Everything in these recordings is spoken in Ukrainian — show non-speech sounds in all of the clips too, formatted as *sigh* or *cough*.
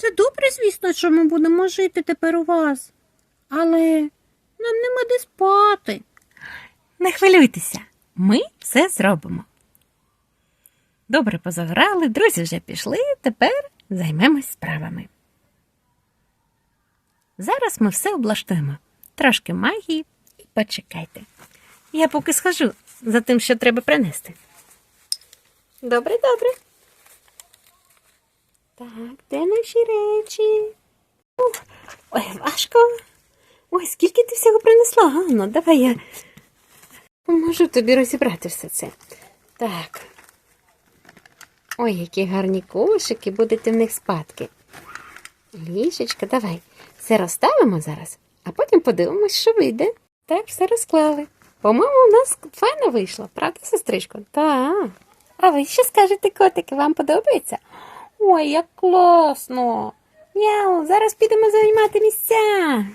Це добре, звісно, що ми будемо жити тепер у вас. Але нам нема де спати. Не хвилюйтеся, ми все зробимо. Добре позаграли, друзі вже пішли, тепер займемось справами. Зараз ми все облаштуємо. Трошки магії і почекайте. Я поки схожу за тим, що треба принести. Добре, добре. Так, де наші речі? Ой, важко. Ой, скільки ти всього принесла, Ганно, давай я Поможу тобі розібрати все це. Так. Ой, які гарні кошики, будете в них спадки. Лішечка, давай. Все розставимо зараз, а потім подивимось, що вийде. Так, все розклали. По-моєму, у нас файно вийшло, правда, сестричко? Так. А ви що скажете, котики, вам подобається? Ой, як класно! Мяу, зараз підемо займати місця.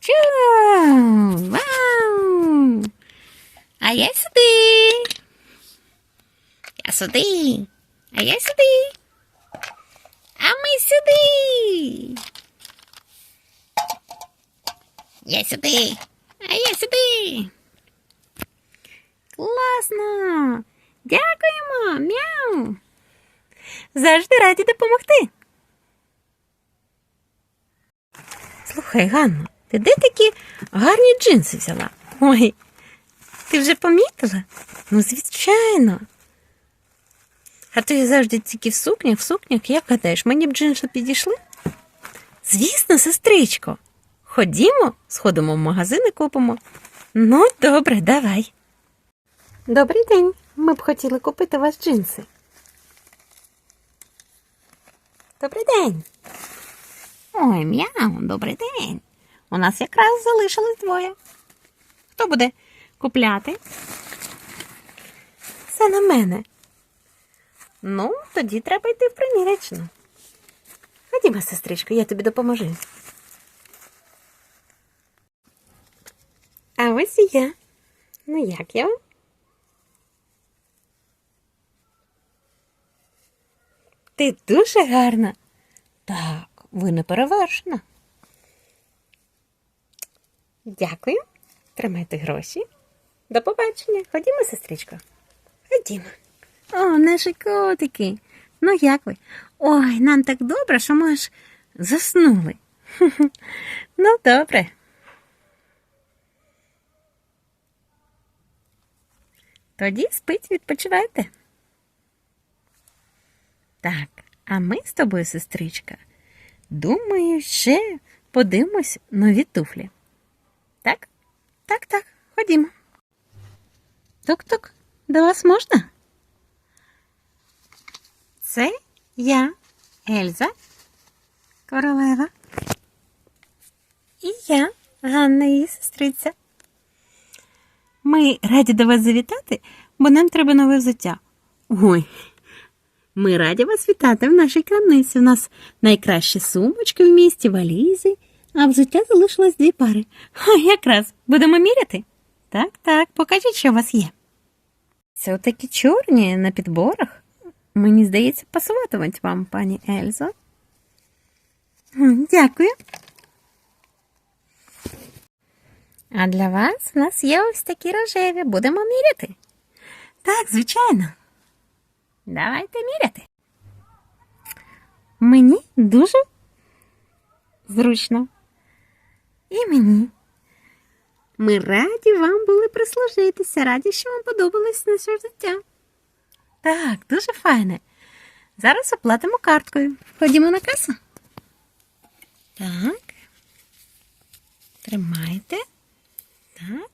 Чу! Вау! А я сюди. Я сюди. А я сюди. А ми сюди. Я сюди. А я сюди. Класно. Дякуємо. Мяу. Завжди раді допомогти. Слухай, Ганно, ти де такі гарні джинси взяла? Ой, ти вже помітила? Ну, звичайно. А то я завжди тільки в сукнях, в сукнях, як гадаєш, мені б джинси підійшли? Звісно, сестричко. Ходімо, сходимо в магазин і купимо. Ну, добре, давай. Добрий день. Ми б хотіли купити у вас джинси. Добрий день. Ой, мяу, добрий день. У нас якраз залишилось двоє. Хто буде купляти? Це на мене. Ну, тоді треба йти в примірячну. Ходімо, сестричко, я тобі допоможу. А ось і я. Ну, як я? вам? Ти дуже гарна. Так, ви не перевершена. Дякую. Тримайте гроші. До побачення. Ходімо, сестричко. Ходімо. О, наші котики. Ну як ви? Ой, нам так добре, що ми аж заснули. *laughs* Ну, добре. Тоді спить, відпочивайте. Так, а ми з тобою, сестричка, думаю, ще подивимось нові туфлі. Так? Так, так, ходімо. Тук-тук, до вас можна? Це я, Ельза, королева. І я, Ганна, її сестриця. Ми раді до вас завітати, бо нам треба нове взуття. Ой, ми раді вас вітати в нашій крамниці. У нас найкращі сумочки в місті, валізи, а взуття залишилось дві пари. А якраз будемо міряти? Так, так, покажіть, що у вас є. Це такі чорні на підборах. Мені здається, пасуватимуть вам, пані Ельзо. Дякую. А для вас у нас є ось такі рожеві. Будемо міряти. Так, звичайно. Давайте міряти. Мені дуже зручно. І мені. Ми раді вам були прислужитися, раді, що вам подобалось наше життя. Так, дуже файне. Зараз оплатимо карткою. Ходімо на касу. Так. Тримайте. Так.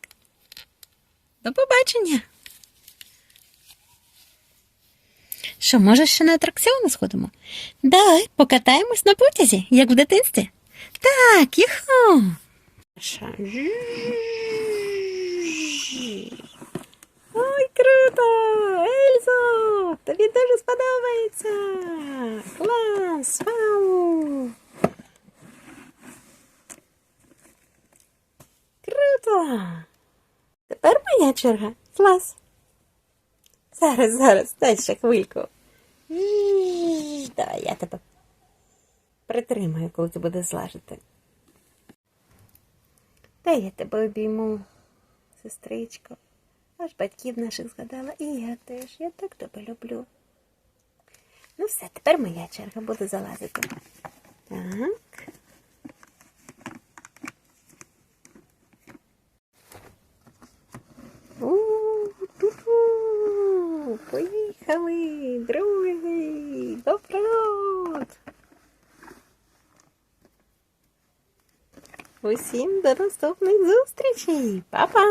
До побачення. Що, може, ще на атракціони сходимо? Давай, покатаємось на потязі, як в дитинстві. Так, юху. Ой, круто! Ельзо! Тобі дуже сподобається! Клас! Вау! Круто! Тепер моя черга. Клас! Зараз, зараз, дай ще хвильку. Давай я тебе притримаю, коли ти будеш злажити. Дай я тебе обійму, сестричко. Аж батьків наших згадала, і я теж. Я так тебе люблю. Ну все, тепер моя черга буде залазити. Так. У-у-у, Поїхали, друзі, доброт! Усім до наступних зустрічей! Па-па!